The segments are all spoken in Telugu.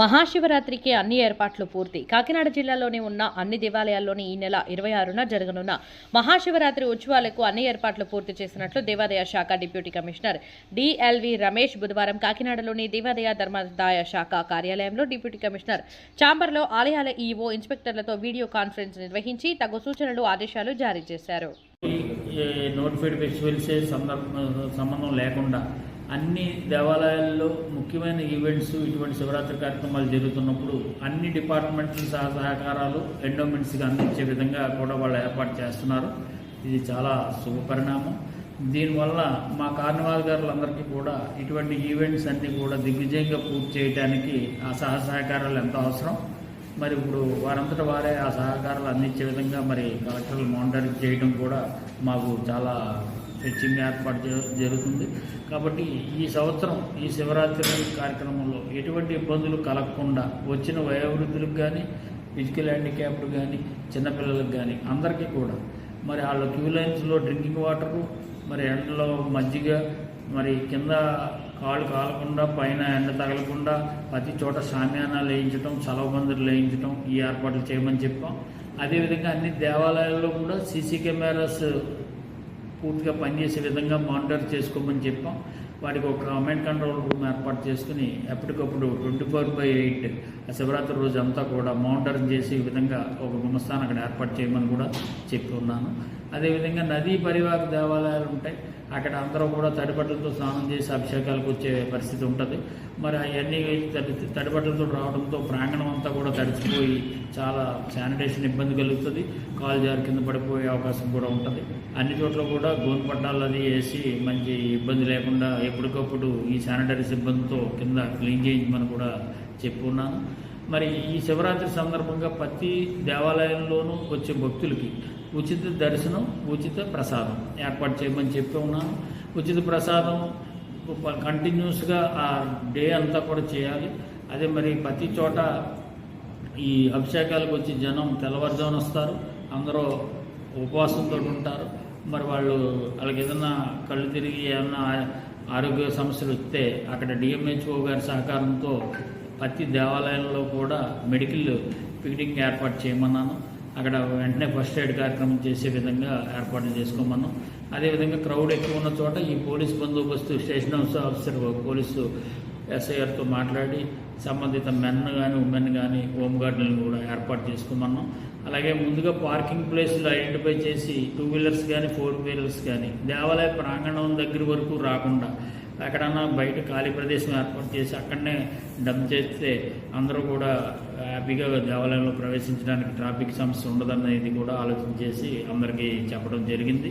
మహాశివరాత్రికి అన్ని ఏర్పాట్లు పూర్తి. కాకినాడ జిల్లాలోని ఉన్న అన్ని దేవాలయాల్లోని ఈ నెల ఇరవై ఆరున జరగనున్న మహాశివరాత్రి ఉత్సవాలకు అన్ని ఏర్పాట్లు పూర్తి చేసినట్లు దేవాదాయ శాఖ డిప్యూటీ కమిషనర్ డిఎల్వి రమేష్ బుధవారం కాకినాడలోని దేవాదాయ ధర్మాదాయ శాఖ కార్యాలయంలో డిప్యూటీ కమిషనర్ చాంబర్లో ఆలయాల ఈఓ ఇన్స్పెక్టర్లతో వీడియో కాన్ఫరెన్స్ నిర్వహించి తగు సూచనలు ఆదేశాలు జారీ చేశారు. నోటిఫైడ్ ఫెస్టివల్స్ సంబంధం లేకుండా అన్ని దేవాలయాల్లో ముఖ్యమైన ఈవెంట్స్ ఇటువంటి శివరాత్రి కార్యక్రమాలు జరుగుతున్నప్పుడు అన్ని డిపార్ట్మెంట్ల సహ సహకారాలు ఎండోమెంట్స్కి అందించే విధంగా కూడా వాళ్ళు ఏర్పాటు చేస్తున్నారు. ఇది చాలా శుభపరిణామం దీనివల్ల మా కార్నివాల్ గారులందరికీ కూడా ఇటువంటి ఈవెంట్స్ అన్నీ కూడా దిగ్విజయంగా పూర్తి చేయడానికి ఆ సహ సహకారాలు ఎంతో అవసరం. మరి ఇప్పుడు వారంతట వారే ఆ సహకారాలు అందించే విధంగా మరి కలెక్టర్లు మానిటరింగ్ చేయడం కూడా మాకు చాలా హెచ్చింగ్ ఏర్పాటు జ- జరుగుతుంది. కాబట్టి ఈ సంవత్సరం ఈ శివరాత్రి కార్యక్రమంలో ఎటువంటి ఇబ్బందులు కలగకుండా వచ్చిన వయోవృద్ధులకు కానీ ఫిజికల్ హ్యాండిక్యాప్డ్ కానీ చిన్నపిల్లలకు కానీ అందరికీ కూడా మరి వాళ్ళ క్యూ లైన్స్లో డ్రింకింగ్ వాటరు మరి ఎండలో మజ్జిగ మరి కింద కాళ్ళు కాలకుండా పైన ఎండ తగలకుండా ప్రతి చోట సామ్యానాలు వేయించడం చలవబందులు వేయించడం ఈ ఏర్పాట్లు చేయమని చెప్పాం. అదేవిధంగా అన్ని దేవాలయాల్లో కూడా సీసీ కెమెరాస్ పూర్తిగా పనిచేసే విధంగా మానిటర్ చేసుకోమని చెప్పాం. వాటికి ఒక కమాండ్ కంట్రోల్ రూమ్ ఏర్పాటు చేసుకుని ఎప్పటికప్పుడు twenty four by eight Shivaratri రోజు అంతా కూడా మానిటరింగ్ చేసే విధంగా ఒక గుమస్థానం అక్కడ ఏర్పాటు చేయమని కూడా చెప్పి ఉన్నాను. అదేవిధంగా నదీ పరివాహక దేవాలయాలు ఉంటాయి. అక్కడ అందరూ కూడా తడిబట్టలతో స్నానం చేసి అభిషేకాలకు వచ్చే పరిస్థితి ఉంటుంది. మరి అవన్నీ తడి తడిబట్టలతో రావడంతో ప్రాంగణం అంతా కూడా తడిచిపోయి చాలా శానిటేషన్ ఇబ్బంది కలుగుతుంది. కాలు జారి కింద పడిపోయే అవకాశం కూడా ఉంటుంది. అన్ని చోట్ల కూడా గోను పట్టాలు అది వేసి మంచి ఇబ్బంది లేకుండా ఎప్పటికప్పుడు ఈ శానిటరీ సిబ్బందితో కింద క్లీన్ చేయించమని కూడా చెప్పున్నాను మరి ఈ శివరాత్రి సందర్భంగా ప్రతి దేవాలయంలోనూ వచ్చే భక్తులకి ఉచిత దర్శనం ఉచిత ప్రసాదం ఏర్పాటు చేయమని చెప్పి ఉన్నాను. ఉచిత ప్రసాదం కంటిన్యూస్గా ఆ డే అంతా కూడా చేయాలి. అదే మరి ప్రతి చోట ఈ అభిషేకాలకు వచ్చి జనం తెల్లవారుజామున వస్తారు. అందరూ ఉపవాసంతో ఉంటారు. మరి వాళ్ళు వాళ్ళకి ఏదైనా కళ్ళు తిరిగి ఏమన్నా ఆరోగ్య సమస్యలు వస్తే అక్కడ డిఎంహెచ్ఓ గారి సహకారంతో ప్రతి దేవాలయంలో కూడా మెడికల్ పిక్నిక్ ఏర్పాటు చేయమన్నాను. అక్కడ వెంటనే ఫస్ట్ ఎయిడ్ కార్యక్రమం చేసే విధంగా ఏర్పాట్లు చేసుకోమన్నాం అదేవిధంగా క్రౌడ్ ఎక్కువ ఉన్న చోట ఈ పోలీస్ బందోబస్తు స్టేషన్ హౌస్ ఆఫీసర్ పోలీసు ఎస్ఐఆర్తో మాట్లాడి సంబంధిత మెన్ కానీ ఉమెన్ కానీ హోమ్ గార్డులను కూడా ఏర్పాటు చేసుకోమన్నాం అలాగే ముందుగా పార్కింగ్ ప్లేసులు ఐడెంటిఫై చేసి టూ వీలర్స్ కానీ ఫోర్ వీలర్స్ కానీ దేవాలయ ప్రాంగణం దగ్గర వరకు రాకుండా ఎక్కడన్నా బయట ఖాళీ ప్రదేశం ఏర్పాటు చేసి అక్కడనే డంప్ చేస్తే అందరూ కూడా హ్యాపీగా దేవాలయంలో ప్రవేశించడానికి ట్రాఫిక్ సమస్య ఉండదనేది కూడా ఆలోచన చేసి అందరికీ చెప్పడం జరిగింది.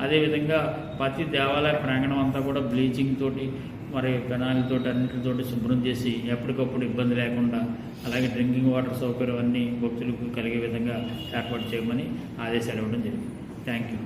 అదేవిధంగా ప్రతి దేవాలయ ప్రాంగణం అంతా కూడా బ్లీచింగ్ తోటి మరి పెనాలతో అన్నింటితోటి శుభ్రం చేసి ఎప్పటికప్పుడు ఇబ్బంది లేకుండా అలాగే డ్రింకింగ్ వాటర్ సౌకర్యం అన్నీ భక్తులకు కలిగే విధంగా ఏర్పాటు చేయమని ఆదేశాలు ఇవ్వడం జరిగింది. Thank you